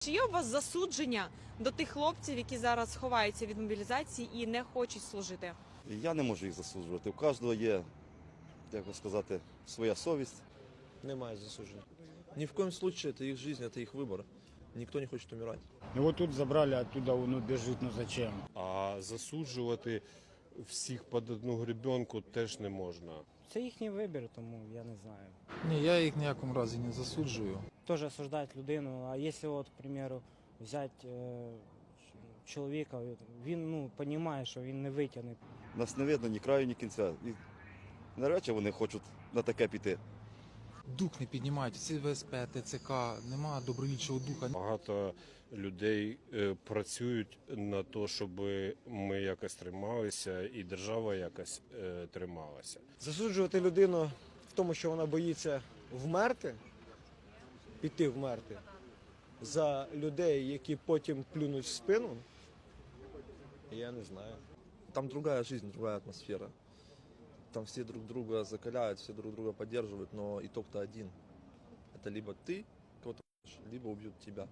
Чи є у вас засудження до тих хлопців, які зараз ховаються від мобілізації і не хочуть служити? І Я не можу їх засуджувати. У кожного є, як би сказати, своя совість. Немає засудження. Ни в коем случае это их жизнь, это их выбор. Никто не хочет умирать. Ну вот тут забрали, оттуда он бежит, ну зачем? А засуджувати всіх під одну гребенку теж не можна. Це їхній вибір, тому я не знаю. Ні, я їх ніякому разі не засуджую. Теж осуждають людину, а якщо, от, к примеру, взяти е, чоловіка, він ну, розуміє, що він не витягне. Нас не видно ні краю, ні кінця. І навряд чи вони хочуть на таке піти. Дух не піднімають, ці ВСП, ТЦК, нема добровільчого духа. Багато людей е, працюють на те, щоб ми якось трималися, і держава якось е, трималася. Засуджувати людину в тому, що вона боїться вмерти, піти вмерти, за людей, які потім плюнуть в спину, я не знаю. Там другая жизнь, другая атмосфера. Там все друг друга закаляют, все друг друга поддерживают, но итог-то один. Это либо ты кого-то, либо убьют тебя.